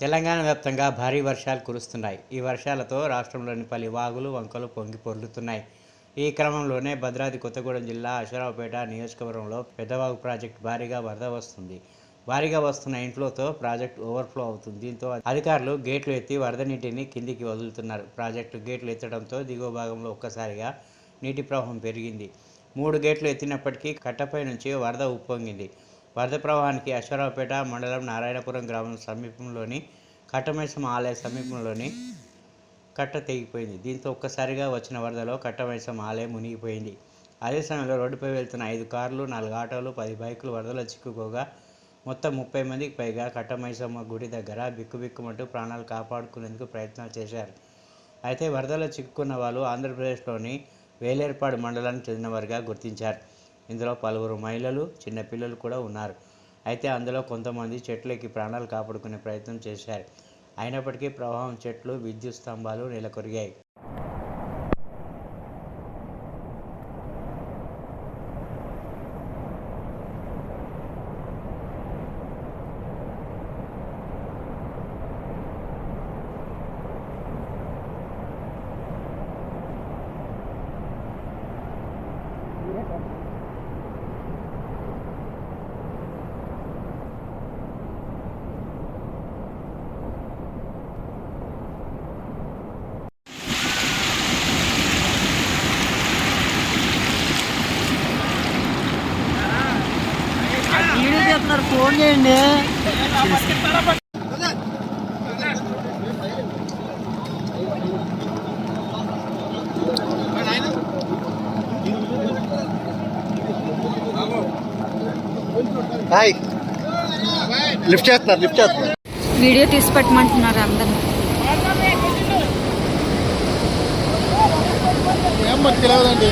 తెలంగాణ వ్యాప్తంగా భారీ వర్షాలు కురుస్తున్నాయి. ఈ వర్షాలతో రాష్ట్రంలోని పలు వాగులు వంకలు పొంగి పొర్లుతున్నాయి. ఈ క్రమంలోనే భద్రాద్రి కొత్తగూడెం జిల్లా అశ్వరావుపేట నియోజకవర్గంలో పెద్దవాగు ప్రాజెక్టు భారీగా వరద వస్తుంది. భారీగా వస్తున్న ఇంట్లోతో ప్రాజెక్టు ఓవర్ఫ్లో అవుతుంది. దీంతో అధికారులు గేట్లు ఎత్తి వరద నీటిని కిందికి వదులుతున్నారు. ప్రాజెక్టు గేట్లు ఎత్తడంతో దిగువ భాగంలో ఒక్కసారిగా నీటి ప్రవాహం పెరిగింది. మూడు గేట్లు ఎత్తినప్పటికీ కట్టపై నుంచి వరద ఉప్పొంగింది. వరద ప్రవాహానికి అశ్వరావుపేట మండలం నారాయణపురం గ్రామం సమీపంలోని కట్టమైసం ఆలయ సమీపంలోని కట్ట తెగిపోయింది. దీంతో ఒక్కసారిగా వచ్చిన వరదలో కట్టమైసం ఆలయం మునిగిపోయింది. అదే సమయంలో రోడ్డుపై వెళ్తున్న ఐదు కార్లు నాలుగు ఆటోలు పది బైకులు వరదలో చిక్కుకోగా మొత్తం ముప్పై మందికి పైగా కట్టమైసమ్మ గుడి దగ్గర బిక్కుబిక్కుమంటూ ప్రాణాలు కాపాడుకునేందుకు ప్రయత్నాలు చేశారు. అయితే వరదలో చిక్కుకున్న వాళ్ళు ఆంధ్రప్రదేశ్లోని వేలేర్పాడు మండలానికి చెందినవారుగా గుర్తించారు. ఇందులో పలువురు మహిళలు చిన్నపిల్లలు కూడా ఉన్నారు. అయితే అందులో కొంతమంది చెట్లెక్కి ప్రాణాలు కాపాడుకునే ప్రయత్నం చేశారు. అయినప్పటికీ ప్రవాహం చెట్లు విద్యుత్ స్తంభాలు నెలకొరిగాయి. వీడియో చేస్తున్నారు ఫోన్ చేయండి. హాయ్. లిఫ్ట్ చేస్తున్నారు లిఫ్ట్ చేస్తున్నారు. వీడియో తీసి పెట్టమంటున్నారు అందరిని ఏం మాకు తెలియదండి